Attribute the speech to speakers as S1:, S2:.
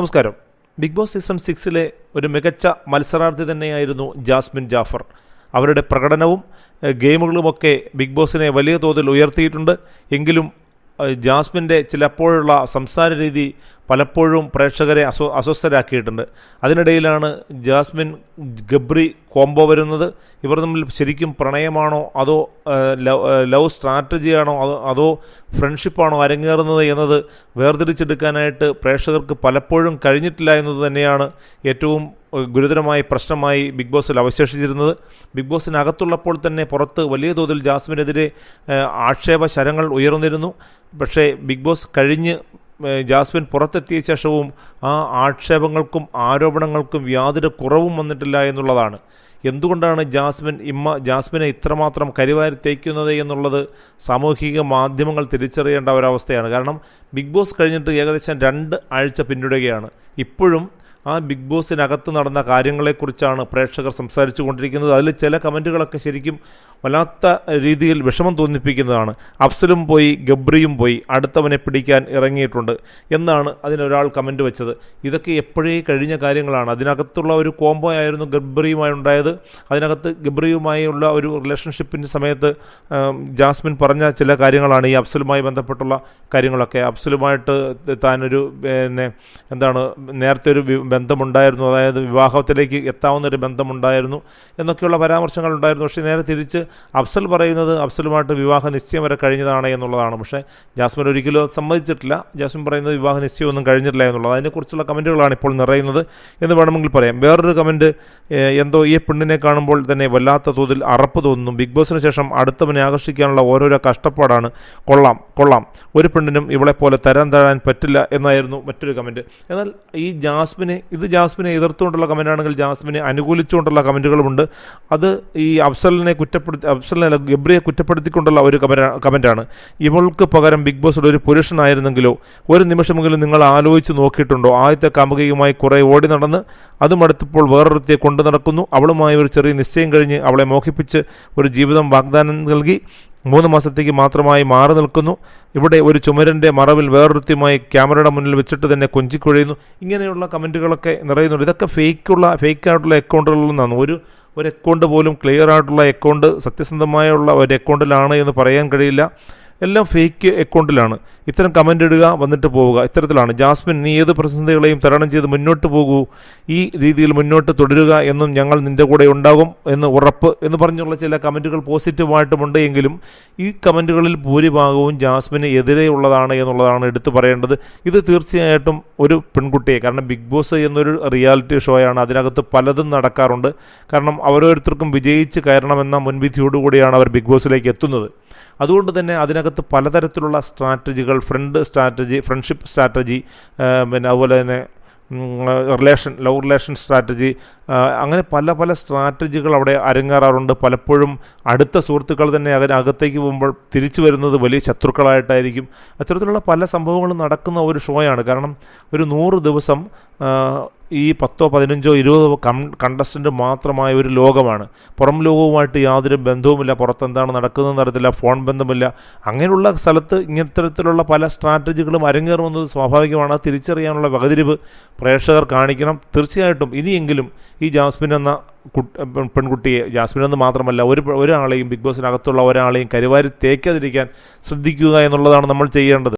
S1: നമസ്കാരം. Big boss season സിക്സിലെ ഒരു മികച്ച മത്സരാർത്ഥി തന്നെയായിരുന്നു ജാസ്മിൻ ജാഫർ. അവരുടെ പ്രകടനവും ഗെയിമുകളുമൊക്കെ ബിഗ് ബോസിനെ വലിയ തോതിൽ ഉയർത്തിയിട്ടുണ്ട്. എങ്കിലും ജാസ്മിന്റെ ചിലപ്പോഴുള്ള സംസാര രീതി പലപ്പോഴും പ്രേക്ഷകരെ അസ്വ അസ്വസ്ഥരാക്കിയിട്ടുണ്ട്. അതിനിടയിലാണ് ജാസ്മിൻ ഗബ്രി കോംബോ വരുന്നത്. ഇവർ തമ്മിൽ ശരിക്കും പ്രണയമാണോ അതോ ലവ് സ്ട്രാറ്റജിയാണോ അതോ അതോ ഫ്രണ്ട്ഷിപ്പാണോ അരങ്ങേറുന്നത് എന്നത് വേർതിരിച്ചെടുക്കാനായിട്ട് പ്രേക്ഷകർക്ക് പലപ്പോഴും കഴിഞ്ഞിട്ടില്ല എന്നത് തന്നെയാണ് ഏറ്റവും ഗുരുതരമായ പ്രശ്നമായി ബിഗ് ബോസിൽ അവശേഷിച്ചിരുന്നത്. ബിഗ് ബോസിനകത്തുള്ളപ്പോൾ തന്നെ പുറത്ത് വലിയ തോതിൽ ജാസ്മിനെതിരെ ആക്ഷേപ ശരങ്ങൾ ഉയർന്നിരുന്നു. പക്ഷേ ബിഗ് ബോസ് കഴിഞ്ഞ് ജാസ്മിൻ പുറത്തെത്തിയ ശേഷവും ആ ആക്ഷേപങ്ങൾക്കും ആരോപണങ്ങൾക്കും യാതൊരു കുറവും വന്നിട്ടില്ല എന്നുള്ളതാണ്. എന്തുകൊണ്ടാണ് ജാസ്മിൻ ഇമ്മ ജാസ്മിനെ ഇത്രമാത്രം കരിവാരി തേക്കുന്നത് എന്നുള്ളത് സാമൂഹിക മാധ്യമങ്ങൾ തിരിച്ചറിയേണ്ട ഒരവസ്ഥയാണ്. കാരണം ബിഗ് ബോസ് കഴിഞ്ഞിട്ട് ഏകദേശം രണ്ട് ആഴ്ച പിന്നിടുകയാണ്. ഇപ്പോഴും ആ ബിഗ് ബോസിനകത്ത് നടന്ന കാര്യങ്ങളെക്കുറിച്ചാണ് പ്രേക്ഷകർ സംസാരിച്ചു കൊണ്ടിരിക്കുന്നത് അതിൽ ചില കമന്റുകളൊക്കെ ശരിക്കും വല്ലാത്ത രീതിയിൽ വിഷമം തോന്നിപ്പിക്കുന്നതാണ്. അഫ്സലും പോയി ഗബ്രിയും പോയി അടുത്തവനെ പിടിക്കാൻ ഇറങ്ങിയിട്ടുണ്ട് എന്നാണ് അതിനൊരാൾ കമന്റ് വെച്ചത്. ഇതൊക്കെ എപ്പോഴേ കഴിഞ്ഞ കാര്യങ്ങളാണ്. അതിനകത്തുള്ള ഒരു കോംബോ ആയിരുന്നു ഗബ്രിയുമായി ഉണ്ടായത്. അതിനകത്ത് ഗബ്രിയുമായുള്ള ഒരു റിലേഷൻഷിപ്പിന്റെ സമയത്ത് ജാസ്മിൻ പറഞ്ഞ ചില കാര്യങ്ങളാണ് ഈ അഫ്സലുമായി ബന്ധപ്പെട്ടുള്ള കാര്യങ്ങളൊക്കെ. അഫ്സലുമായിട്ട് താനൊരു പിന്നെ എന്താണ് നേരത്തെ ഒരു ബന്ധമുണ്ടായിരുന്നു. അതായത് വിവാഹത്തിലേക്ക് എത്താവുന്നൊരു ബന്ധമുണ്ടായിരുന്നു എന്നൊക്കെയുള്ള പരാമർശങ്ങൾ ഉണ്ടായിരുന്നു പക്ഷേ നേരെ തിരിച്ച് അഫ്സൽ പറയുന്നത് അഫ്സലുമായിട്ട് വിവാഹ നിശ്ചയം വരെ കഴിഞ്ഞതാണ് എന്നുള്ളതാണ്. പക്ഷേ ജാസ്മിൻ ഒരിക്കലും അത് സമ്മതിച്ചിട്ടില്ല. ജാസ്മിൻ പറയുന്നത് വിവാഹ നിശ്ചയമൊന്നും കഴിഞ്ഞിട്ടില്ല എന്നുള്ളത്. അതിനെക്കുറിച്ചുള്ള കമന്റുകളാണ് ഇപ്പോൾ നിറയുന്നത് എന്ന് വേണമെങ്കിൽ പറയാം. വേറൊരു കമന്റ് എന്തോ ഈ പെണ്ണിനെ കാണുമ്പോൾ തന്നെ വല്ലാത്ത തോതിൽ അറപ്പ് തോന്നുന്നു. ബിഗ് ബോസിന് ശേഷം അടുത്തവനെ ആകർഷിക്കാനുള്ള ഓരോരോ കഷ്ടപ്പാടാണ്. കൊള്ളാം കൊള്ളാം. ഒരു പെണ്ണിനും ഇവളെ പോലെ തരം താഴാൻ പറ്റില്ല എന്നായിരുന്നു മറ്റൊരു കമന്റ്. എന്നാൽ ഈ ജാസ്മിനെ ഇത് ജാസ്മിനെ എതിർത്തുകൊണ്ടുള്ള കമന്റാണെങ്കിൽ ജാസ്മിനെ അനുകൂലിച്ചുകൊണ്ടുള്ള കമന്റുകളുമുണ്ട് അത് ഈ അഫ്സലിനെ കുറ്റപ്പെടുത്തി അഫ്സലിനെ ഗബ്രിയെ കുറ്റപ്പെടുത്തിക്കൊണ്ടുള്ള ഒരു കമൻ കമന്റാണ് ഇവൾക്ക് പകരം ബിഗ് ബോസിൽ ഒരു പുരുഷനായിരുന്നെങ്കിലോ ഒരു നിമിഷമെങ്കിലും നിങ്ങൾ ആലോചിച്ച് നോക്കിയിട്ടുണ്ടോ? ആദ്യത്തെ കാമുകയുമായി കുറേ ഓടി നടന്ന് അതും അടുത്തപ്പോൾ വേറൊരുത്തിയെ കൊണ്ടു നടക്കുന്നു. അവളുമായി ഒരു ചെറിയ നിശ്ചയം കഴിഞ്ഞ് അവളെ മോഹിപ്പിച്ച് ഒരു ജീവിതം വാഗ്ദാനം നൽകി. മൂന്ന് മാസത്തേക്ക് മാത്രമായി മാറി നിൽക്കുന്നു. ഇവിടെ ഒരു ചുമരന്റെ മറവിൽ വേറൊരുത്തിയുമായി ക്യാമറയുടെ മുന്നിൽ വെച്ചിട്ട് തന്നെ കൊഞ്ചിക്കുഴയുന്നു. ഇങ്ങനെയുള്ള കമന്റുകളൊക്കെ നിറയുന്നുണ്ട്. ഇതൊക്കെ ഫേക്കുള്ള ഫേക്കായിട്ടുള്ള അക്കൗണ്ടുകളിൽ നിന്നാണ്. ഒരു ഒരു അക്കൗണ്ട് പോലും ക്ലിയർ ആയിട്ടുള്ള അക്കൗണ്ട് സത്യസന്ധമായുള്ള ഒരു അക്കൗണ്ടിലാണ് എന്ന് പറയാൻ കഴിയില്ല. എല്ലാം ഫേക്ക് അക്കൗണ്ടിലാണ് ഇത്തരം കമന്റ് ഇടുക വന്നിട്ട് പോവുക. ഇത്തരത്തിലാണ്. ജാസ്മിൻ നീ ഏത് പ്രതിസന്ധികളെയും തരണം ചെയ്ത് മുന്നോട്ട് പോകൂ. ഈ രീതിയിൽ മുന്നോട്ട് തുടരുക എന്നും ഞങ്ങൾ നിന്റെ കൂടെ ഉണ്ടാകും എന്ന് ഉറപ്പ് എന്ന് പറഞ്ഞുള്ള ചില കമന്റുകൾ പോസിറ്റീവായിട്ടുമുണ്ട് എങ്കിലും ഈ കമന്റുകളിൽ ഭൂരിഭാഗവും ജാസ്മിന് എതിരെയുള്ളതാണ് എന്നുള്ളതാണ് എടുത്തു പറയേണ്ടത്. ഇത് തീർച്ചയായിട്ടും ഒരു പെൺകുട്ടിയെ കാരണം ബിഗ് ബോസ് എന്നൊരു റിയാലിറ്റി ഷോയാണ് അതിനകത്ത് പലതും നടക്കാറുണ്ട്. കാരണം ഓരോരുത്തർക്കും വിജയിച്ച് കയറണമെന്ന മുൻവിധിയോടുകൂടിയാണ് അവർ ബിഗ് ബോസിലേക്ക് എത്തുന്നത്. അതുകൊണ്ട് തന്നെ അതിനകത്ത് പലതരത്തിലുള്ള സ്ട്രാറ്റജികൾ ഫ്രണ്ട് സ്ട്രാറ്റജി ഫ്രണ്ട്ഷിപ്പ് സ്ട്രാറ്റജി പിന്നെ അതുപോലെ തന്നെ റിലേഷൻ ലവ് റിലേഷൻ സ്ട്രാറ്റജി അങ്ങനെ പല പല സ്ട്രാറ്റജികൾ അവിടെ അരങ്ങേറാറുണ്ട്. പലപ്പോഴും അടുത്ത സുഹൃത്തുക്കൾ തന്നെ അതിന് അകത്തേക്ക് പോകുമ്പോൾ തിരിച്ചു വരുന്നത് വലിയ ശത്രുക്കളായിട്ടായിരിക്കും. അത്തരത്തിലുള്ള പല സംഭവങ്ങളും നടക്കുന്ന ഒരു ഷോയാണ് കാരണം ഒരു നൂറ് ദിവസം ഈ പത്തോ പതിനഞ്ചോ ഇരുപതോ കം കണ്ടസ്റ്റന്റ് മാത്രമായ ഒരു ലോകമാണ്. പുറം ലോകവുമായിട്ട് യാതൊരു ബന്ധവുമില്ല. പുറത്തെന്താണ് നടക്കുന്നതെന്ന് അറിയത്തില്ല. ഫോൺ ബന്ധമില്ല. അങ്ങനെയുള്ള സ്ഥലത്ത് ഇങ്ങനത്തരത്തിലുള്ള പല സ്ട്രാറ്റജികളും അരങ്ങേറുന്നത് സ്വാഭാവികമാണ്. തിരിച്ചറിയാനുള്ള വകതിരിവ് പ്രേക്ഷകർ കാണിക്കണം. തീർച്ചയായിട്ടും ഇനിയെങ്കിലും ഈ ജാസ്മിൻ എന്ന കുട്ട് പെൺകുട്ടിയെ ജാസ്മിൻ എന്ന് മാത്രമല്ല ഒരു ഒരാളെയും ബിഗ് ബോസിനകത്തുള്ള ഒരാളെയും കരുവാരി തേക്കാതിരിക്കാൻ ശ്രദ്ധിക്കുക എന്നുള്ളതാണ് നമ്മൾ ചെയ്യേണ്ടത്.